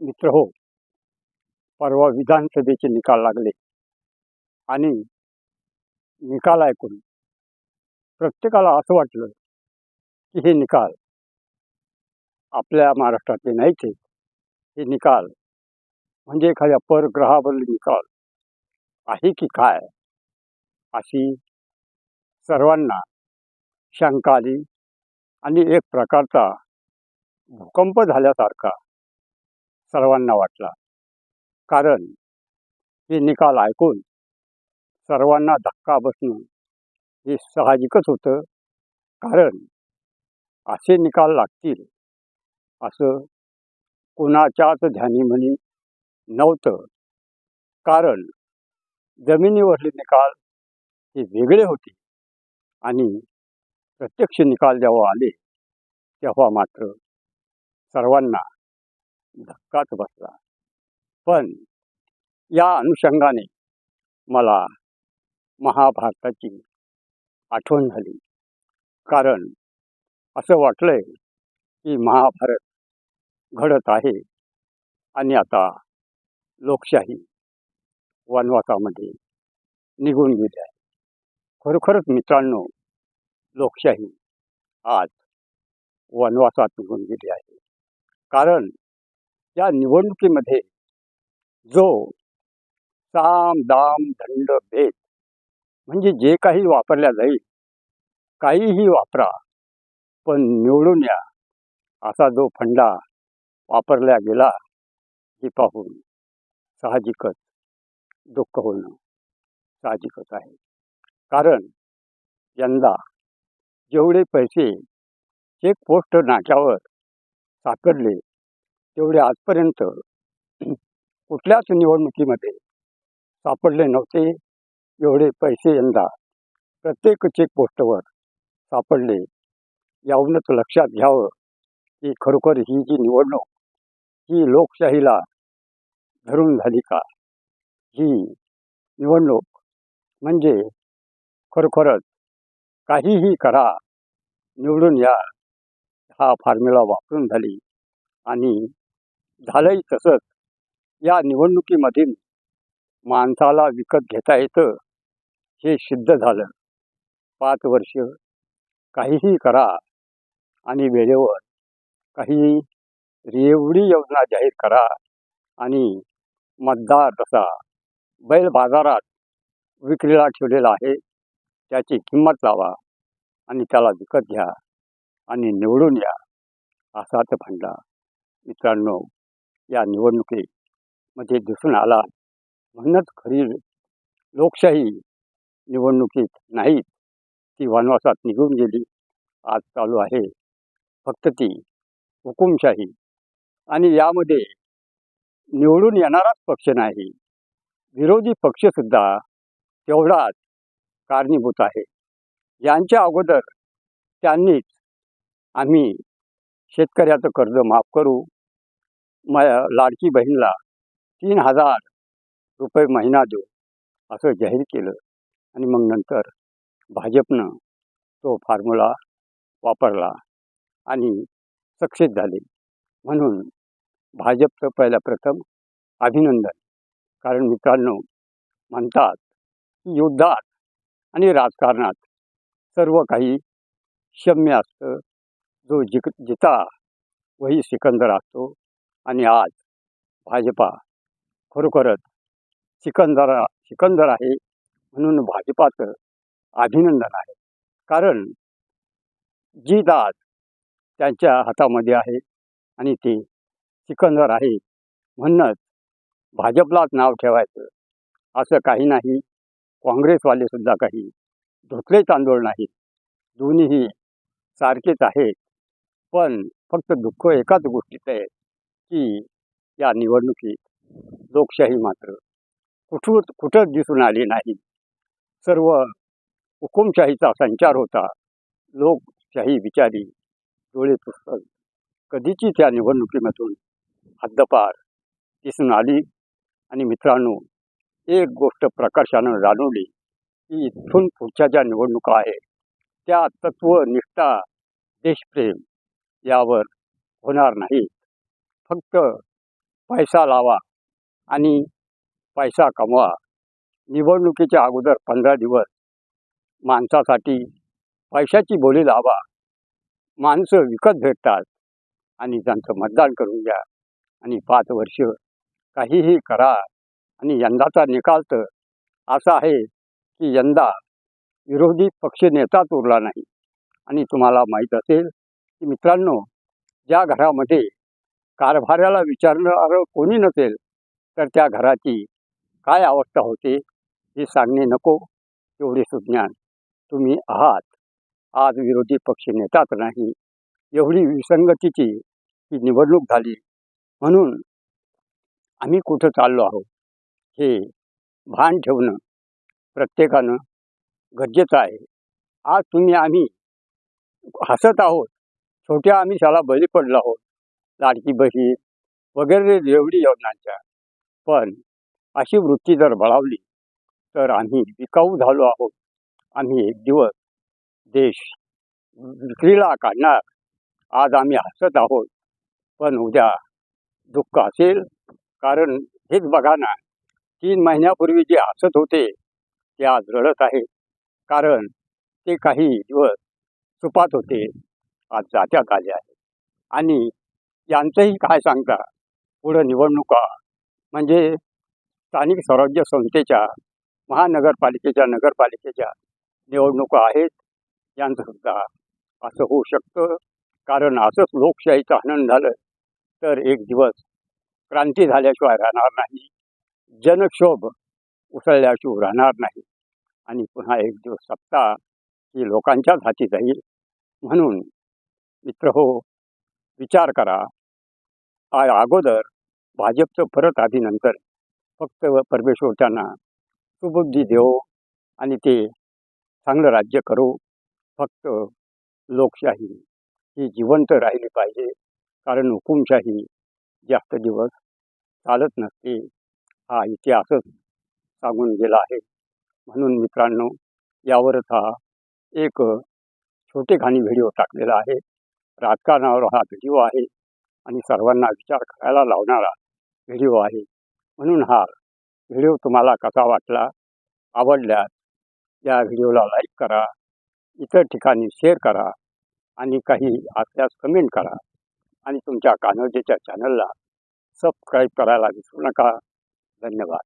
मित्र हो. परवा विधानसभेचे निकाल लागले. आणि निकाल ऐकून प्रत्येकाला असं वाटलं की हे निकाल आपल्या महाराष्ट्रातले नाहीच आहेत हे निकाल म्हणजे एखाद्या परग्रहावरील निकाल आहे की काय? अशी सर्वांना शंका आली आणि एक प्रकारचा भूकंप झाल्यासारखा सर्वांना वाटला. कारण हे निकाल ऐकून सर्वांना धक्का बसणं हे साहजिकच होतं. कारण असे निकाल लागतील असं कुणाच्याच म्हणी नव्हतं. कारण जमिनीवरले निकाल हे वेगळे होते आणि प्रत्यक्ष निकाल जेव्हा आले तेव्हा मात्र सर्वांना धक्काच बसला. पण या अनुषंगाने मला महाभारताची आठवण झाली. कारण असं वाटलंय की महाभारत घडत आहे आणि आता लोकशाही वनवासामध्ये निघून गेली आहे. खरोखरच मित्रांनो लोकशाही आज वनवासात निघून गेली आहे. कारण या निवडणुकीमध्ये जो साम दाम दंड भेद म्हणजे जे काही वापरल्या जाईल काहीही वापरा पण निवडून या असा जो फंडा वापरला गेला हे पाहून साहजिकच दुःख होणं साहजिकच आहे. कारण यंदा जेवढे पैसे चेक पोस्ट नाक्यावर साकडले तेवढे आजपर्यंत कुठल्याच निवडणुकीमध्ये सापडले नव्हते. एवढे पैसे यंदा प्रत्येक चेकपोस्टवर सापडले. याहूनच लक्षात घ्यावं की खरोखर ही जी निवडणूक ही लोकशाहीला धरून झाली का? ही निवडणूक म्हणजे खरोखरच काहीही करा निवडून या. हा फॉर्म्युला वापरून झाली आणि झालंही तसंच. या निवडणुकीमधील माणसाला विकत घेता येतं हे सिद्ध झालं. पाच वर्ष काहीही करा आणि वेळेवर काही रेवडी योजना जाहीर करा आणि मतदार तसा बैल बाजारात विक्रीला ठेवलेला आहे त्याची किंमत लावा आणि त्याला विकत घ्या आणि निवडून या असाच फंडा मित्रांनो या निवडणुकीमध्ये दिसून आला. म्हणूनच खरी लोकशाही निवडणुकीत नाहीत. ती वनवासात निघून गेली. आज चालू आहे. फक्त ती हुकुमशाही. आणि यामध्ये निवडून येणाराच पक्ष नाही. विरोधी पक्षसुद्धा तेवढाच कारणीभूत आहे. यांच्या अगोदर त्यांनीच आम्ही शेतकऱ्याचं कर्ज माफ करू. म लाडकी बहीणला तीन हजार रुपये महिना देऊ असं जाहीर केलं. आणि मग नंतर भाजपनं तो फॉर्म्युला वापरला आणि सक्सेस झाले. म्हणून भाजपचं पहिल्या प्रथम अभिनंदन. कारण मित्रांनो म्हणतात की युद्धात आणि राजकारणात सर्व काही क्षम्य असतं. जो जिक जिता वही सिकंदर असतो. आणि आज भाजपा खरोखरच सिकंदरा सिकंदर आहे म्हणून भाजपाचं अभिनंदन आहे. कारण जी दाद त्यांच्या हातामध्ये आहे आणि ते सिकंदर आहे म्हणूनच भाजपलाच नाव ठेवायचं असं काही नाही. काँग्रेसवालेसुद्धा काही धुतले तांदूळ नाहीत दोन्हीही सारखेच आहेत. पण फक्त दुःख एकाच गोष्टीचं आहे. की या निवडणुकीत लोकशाही मात्र कुठून कुठंच दिसून आली नाही. सर्व हुकुमशाहीचा संचार होता. लोकशाही विचारी डोळे पुस्तक कधीची त्या निवडणुकीमधून हद्दपार दिसून आली? आणि मित्रांनो एक गोष्ट प्रकर्षानं जाणवली की इथून पुढच्या ज्या निवडणुका आहेत त्या तत्व निष्ठा देशप्रेम यावर होणार नाही. फक्त पैसा लावा आणि पैसा कमवा. निवडणुकीच्या अगोदर पंधरा दिवस माणसासाठी पैशाची बोली लावा. माणसं विकत भेटतात आणि त्यांचं मतदान करून घ्या आणि पाच वर्ष काहीही करा आणि यंदाचा निकाल तर असा आहे की यंदा विरोधी पक्ष नेताच उरला नाही. आणि तुम्हाला माहीत असेल की मित्रांनो ज्या घरामध्ये कारभाऱ्याला विचारणारं कोणी नसेल तर त्या घराची काय अवस्था होते? हे सांगणे नको एवढे सुज्ञान. तुम्ही आहात. आज विरोधी पक्ष नेताच नाही. एवढी विसंगतीची ही निवडणूक झाली. म्हणून आम्ही कुठं चाललो आहोत? हे भान ठेवणं प्रत्येकानं गरजेचं आहे. आज तुम्ही आम्ही हसत आहोत. छोट्या आम्ही शाला बळी पडलो आहोत. लाडकी बहीण वगैरे एवढी योजनांच्या. पण अशी वृत्ती जर बळावली तर आम्ही विकाऊ झालो आहोत. आम्ही एक दिवस देश विक्रीला काढणार. आज आम्ही हसत आहोत. पण उद्या दुःख असेल. कारण हेच बघा ना तीन महिन्यापूर्वी जे हसत होते ते आज रडत आहेत. कारण ते काही दिवस सुपात होते. आज जात्यात आले आहे आणि यांचंही काय सांगता? पुढं निवडणुका. म्हणजे स्थानिक स्वराज्य संस्थेच्या महानगरपालिकेच्या नगरपालिकेच्या निवडणुका आहेत यांचं सुद्धा असं होऊ शकतं. कारण असंच लोकशाहीचं आनंद झालं तर एक दिवस क्रांती झाल्याशिवाय राहणार नाही. जनक्षोभ उसळल्याशिवाय राहणार नाही. आणि पुन्हा एक दिवस सत्ता ही लोकांच्याच हाती जाईल. म्हणून मित्र हो विचार करा. अगोदर भाजपचं परत आधीनंतर फक्त परमेश्वर त्यांना सुबुद्धी देव आणि ते चांगलं राज्य करो. फक्त लोकशाही ही जिवंत राहिली पाहिजे. कारण हुकुमशाही जास्त दिवस चालत नसते. हा इतिहासच सांगून गेला आहे. म्हणून मित्रांनो यावरच हा एक छोटेखानी व्हिडिओ टाकलेला आहे. राजकारणावर हा व्हिडिओ आहे आणि सर्वांना विचार करायला लावणारा व्हिडिओ आहे. म्हणून हा व्हिडिओ तुम्हाला कसा वाटला आवडल्यास या व्हिडिओला लाईक करा इतर ठिकाणी शेअर करा आणि काही असल्यास कमेंट करा आणि तुमच्या कानोजेच्या चॅनलला सबस्क्राईब करायला विसरू नका. धन्यवाद.